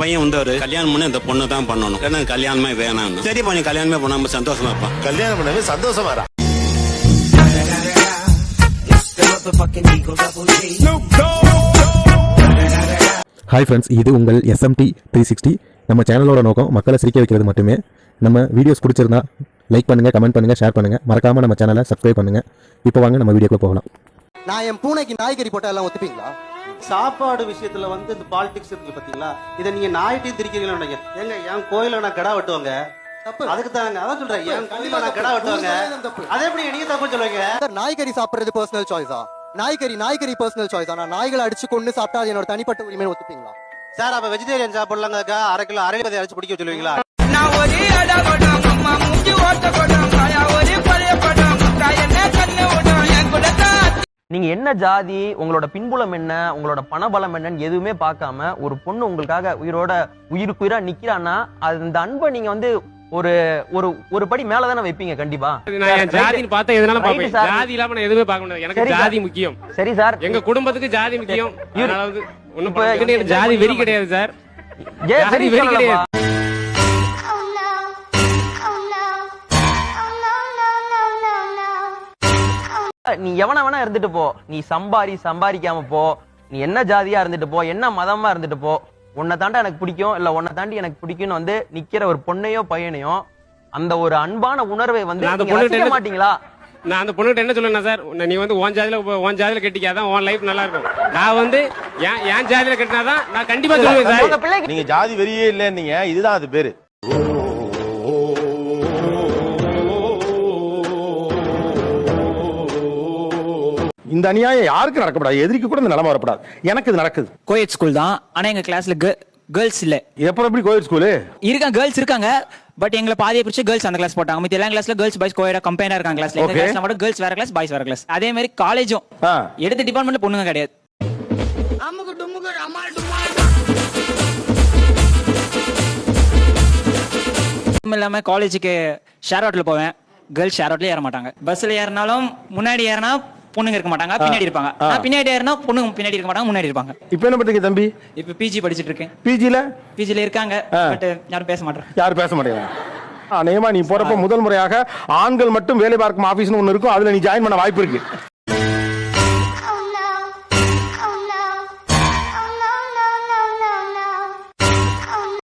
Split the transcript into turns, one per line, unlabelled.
பையன் வந்தவர் கல்யாணம் பண்ணி அந்த பொண்ணு தான் பண்ணணும். ஏன்னா கல்யாணமே வேணாம்னு. சரி பண்ணி கல்யாணமே பண்ணாம சந்தோஷமா இருப்பான்
கல்யாணம் பண்ணவே சந்தோஷமா இரு.
ஹாய் ஃப்ரெண்ட்ஸ் இது உங்கள் எஸ்எம்டி த்ரீ சிக்ஸ்டி நம்ம சேனலோட நோக்கம் மக்களை சிரிக்க வைக்கிறது மட்டுமே. நம்ம வீடியோஸ் பிடிச்சிருந்தா லைக் பண்ணுங்கள் கமெண்ட் பண்ணுங்கள் ஷேர் பண்ணுங்கள் மறக்காமல் நம்ம சேனலை சப்ஸ்கிரைப் பண்ணுங்கள் இப்போ வாங்க நம்ம வீடியோக்குள்ள போகலாம்.
நான் என் பூனைக்கு நாய்கறி போட்டா எல்லாம் ஒத்துப்பீங்களா?
சாப்பாடு விஷயத்துல வந்து இந்த பாலிடிக்ஸ் இருக்கு பாத்தீங்களா? இதை நீங்க நாயிட்டையும் திரிக்கிறீங்களா ஏங்க என் கோயில நான் கடா வெட்டுவாங்க.
தப்பு.
அதுக்கு தாங்க அதான் சொல்றேன். என் கோயில நான் கடா வெட்டுவாங்க.
தப்பு.
அதே எப்படி நீங்க தப்பு சொல்லுவீங்க?
சார் நாய்கறி சாப்பிடுறது பர்சனல் சாய்ஸா நாய்கறி நாய்கறி பர்சனல் சாய்ஸா நான் நாய்களை அடிச்சு கொண்டு சாப்பிட்டா அது என்னோட தனிப்பட்ட உரிமை ஒத்துப்பீங்களா?
சார் அப்ப வெஜிடேரியன் சாப்பிடலாங்க அரை கிலோ அரை கிலோ அடிச்சு பிடிக்க சொல்லுவீங்களா
நீங்க என்ன ஜாதி உங்களோட பின்புலம் என்ன உங்களோட பணபலம் என்னன்னு எதுவுமே பார்க்காம ஒரு பொண்ணு உங்களுக்காக உயிரோட உயிருக்கு உயிரா நிக்கிறான்னா அது அந்த அன்பை நீங்க வந்து ஒரு ஒரு ஒரு படி மேல தானே வைப்பீங்க கண்டிப்பா?
நான் ஜாதின்னு பார்த்தா எதனால. ஜாதி இல்லாம நான் எதுவுமே பார்க்க முடியாது. எனக்கு. ஜாதி முக்கியம்.
சரி சார்
எங்க குடும்பத்துக்கு ஜாதி முக்கியம். அதனால வந்து ஜாதி வெறி கிடையாது சார் ஜாதி வெறி? கிடையாது.
நீ எவன வேணா இருந்துட்டு போ. நீ சம்பாரி சம்பாதிக்காம போ. நீ என்ன ஜாதியா இருந்துட்டு போ என்ன மதமா இருந்துட்டு போ. உன்னை தாண்டா எனக்கு பிடிக்கும். இல்ல உன்னை தாண்டி எனக்கு பிடிக்கும்னு வந்து நிக்கிற ஒரு பொண்ணையோ பையனையோ அந்த ஒரு அன்பான உணர்வை வந்து
நான் அந்த
நீங்க
பொண்ணுகிட்ட
ரசிக்க மாட்டீங்களா?
நான் அந்த பொண்ணுகிட்ட என்ன சொல்லுவேன் சார் நீ வந்து உன் ஜாதியில உன் ஜாதியில கட்டிக்காதான் உன் லைஃப் நல்லா இருக்கும். நான் வந்து என் என் ஜாதியில கட்டினாதான் நான் கண்டிப்பா சொல்லுவேன் சார்.
நீங்க ஜாதி வெறியே இல்லைன்னீங்க. இதுதான் அது பேரு.
இந்த அநியாயம் யாருக்கு நடக்கப்படாது. எதிரிக்கு கூட இந்த நிலைமை வரப்படாது. எனக்கு இது நடக்குது.
கோயட் ஸ்கூல் தான். ஆனா எங்க கிளாஸ்ல கேர்ள்ஸ் இல்ல.
எப்ப எப்படி கோயில் ஸ்கூலு
இருக்காங்க கேர்ள்ஸ் இருக்காங்க. பட் எங்களை பாதியை பிரிச்சு கேர்ள்ஸ் அந்த கிளாஸ் போட்டாங்க. மித்த எல்லா கிளாஸ்ல கேர்ள்ஸ் பாய்ஸ் கோயடா கம்பைனா இருக்காங்க கிளாஸ்ல எங்க. கிளாஸ்ல மட்டும் கேர்ள்ஸ் வேற கிளாஸ் பாய்ஸ் வேற கிளாஸ் அதே மாதிரி காலேஜும். எடுத்த டிபார்ட்மெண்ட்ல பொண்ணுங்க கிடையாது. இல்லாம காலேஜுக்கு ஷேர் ஆட்டோல போவேன். கேர்ள்ஸ் ஷேர் ஆட்டோல ஏற மாட்டாங்க. பஸ்ல ஏறினாலும் முன்னாடி ஏறினா பொண்ணுங்க இருக்க மாட்டாங்க பின்னாடி இருப்பாங்க. நான் பின்னாடி ஏறினா பொண்ணுங்க பின்னாடி இருக்க மாட்டாங்க முன்னாடி இருப்பாங்க.
இப்ப என்ன பண்றீங்க தம்பி?
இப்ப பிஜி படிச்சிட்டு இருக்கேன்.
பிஜில
பிஜில இருக்காங்க. பட் யாரும் பேச மாட்டேன்
யாரும் பேச மாட்டேங்கிறாங்க. அநேகமா நீ போறப்ப முதல் முறையாக ஆண்கள் மட்டும் வேலை பார்க்கும் ஆபீஸ்னு ஒண்ணு இருக்கும் அதுல நீ ஜாயின் பண்ண வாய்ப்பு இருக்கு.